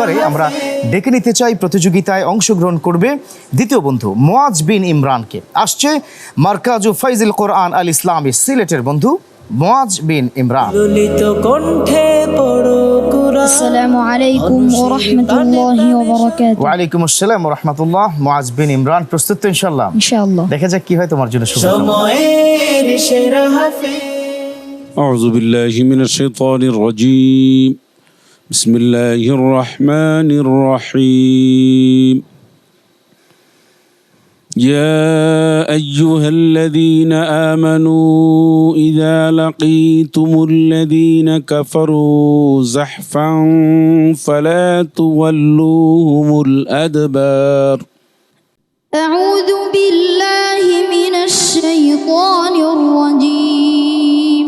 এবারে আমরা ডেকে নিতে চাই প্রতিযোগিতায় অংশগ্রহণ করবে দ্বিতীয় বন্ধু মোয়াজ বিন ইমরানকে আসছে মার্কাজু ফাইজুল কোরআন আল ইসলামী সিলেটের বন্ধু মোয়াজ বিন ইমরান ললিত কণ্ঠে পড়ো কুরআন السلام عليكم ورحمة الله وبركاته ওয়ালাইকুম আসসালাম রহমতুল্লাহ মোয়াজ বিন ইমরান প্রস্তুত তো ইনশাল্লাহ إن شاء الله দেখা যাক কি হয় তোমার জন্য শুভ সময়ের সেরা হাফেজ أعوذ بالله من الشيطان الرجيم بسم الله الرحمن الرحيم. يا أيها الذين آمنوا إذا لقيتم الذين كفروا زحفا فلا تولوهم الأدبار. أعوذ بالله من الشيطان الرجيم.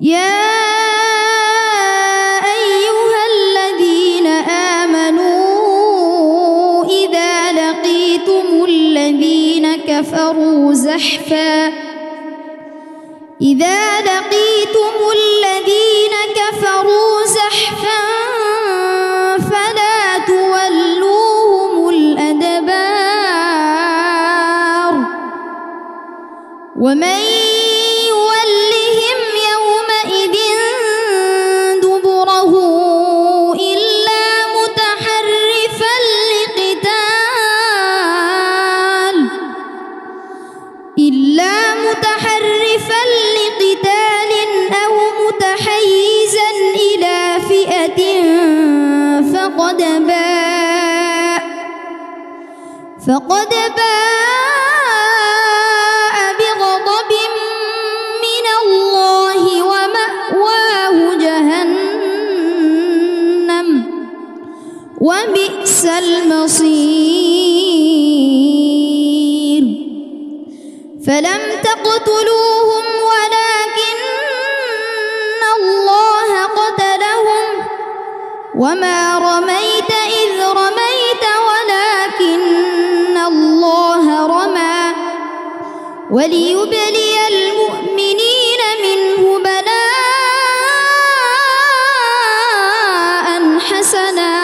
يا إذا لقيتم الذين كفروا زحفا فلا تولوهم الأدبار. ومن فقد باء. فقد باء بغضب من الله ومأواه جهنم. وبئس المصير. فلم تقتلوهم وما رميت إذ رميت ولكن الله رمى وليبلي المؤمنين منه بلاء حسنا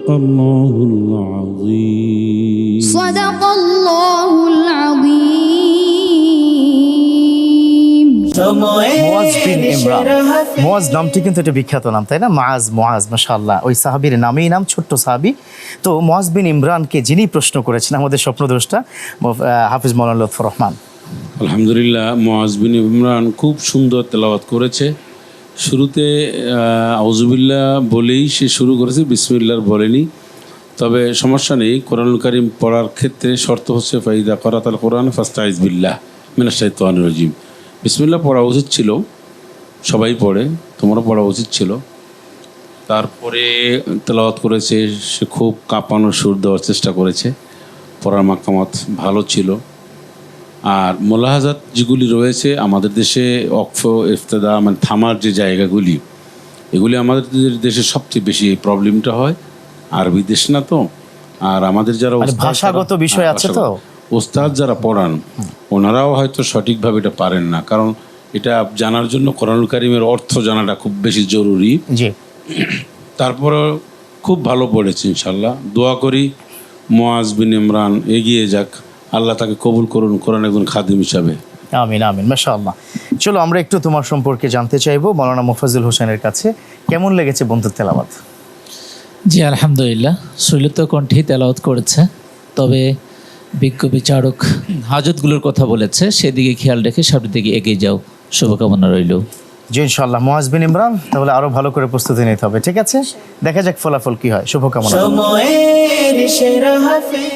صدق الله العظيم صدق الله العظيم মোয়াজ বিন সময়ের ইমরান সেরা হাফেজ মোয়াজ নামটি কিন্তু একটা বিখ্যাত নাম তাই না মাজ মোয়াজ মাশাআল্লাহ ওই সাহাবীর নামেই নাম ছোট্ট সাহাবী তো মোয়াজ বিন ইমরানকে যিনি প্রশ্ন করেছেন আমাদের স্বপ্নদ্রষ্টা মো- আহ, হাফিজ মৌলানা লুৎফর রহমান আলহামদুলিল্লাহ মোয়াজ বিন ইমরান খুব সুন্দর তেলাওয়াত করেছে শুরুতে আউজুবিল্লাহ বলেই সে শুরু করেছে বিসমিল্লার বলেনি। তবে সমস্যা নেই কোরআন কারিম পড়ার ক্ষেত্রে শর্ত হচ্ছে, ফাইদা করাতাল কোরআন ফার্স্ট আইজবিল্লাহ মিনাশাইতান রাজিম। বিসমিল্লাহ পড়া উচিত ছিল, সবাই পড়ে, তোমারও পড়া উচিত ছিল। তারপরে তেলাওয়াত করেছে, সে খুব কাঁপানো সুর দেওয়ার চেষ্টা করেছে, পড়ার মাকামাত ভালো ছিল। আর মোলাহাজাত যেগুলি রয়েছে আমাদের দেশে অক্ফ ইফতেদা মানে থামার যে জায়গাগুলি এগুলি আমাদের দেশে সবচেয়ে বেশি এই প্রবলেমটা হয়। আরবি দেশ না তো? আর আমাদের যারা মানে ভাষাগত বিষয় হ্যাঁ, আছে তো? ওস্তাদ যারা পড়ান ওনারাও হয়তো সঠিকভাবে এটা পারেন না। কারণ এটা জানার জন্য কোরআনুল কারিমের অর্থ জানাটা খুব বেশি জরুরি। তারপরে খুব ভালো পড়েছে ইনশাল্লাহ। দোয়া করি মোয়াজ বিন ইমরান এগিয়ে যাক। আল্লাহ তাকে কবুল করুন কোরআন একজন খাদিম হিসাবে। আমিন আমিন মাশাআল্লাহ। চলো আমরা একটু তোমার সম্পর্কে জানতে চাইব মৌলানা মোফাজুল হোসেনের কাছে। কেমন লেগেছে বন্ধুর তেলাওয়াত? জি আলহামদুলিল্লাহ। শৈলত কণ্ঠেই তেলাওয়াত করেছে। তবে বিজ্ঞ বিচারক হাজতগুলোর কথা বলেছে সেদিকে খেয়াল রেখে সামনের দিকে এগিয়ে যাও। শুভকামনা রইল। জি ইনশাল্লাহ মোয়াজ বিন ইমরান তাহলে আরও ভালো করে প্রস্তুতি নিতে হবে ঠিক আছে? দেখা যাক ফলাফল কি হয়। শুভকামনা। সময়ের সেরা হাফেজ।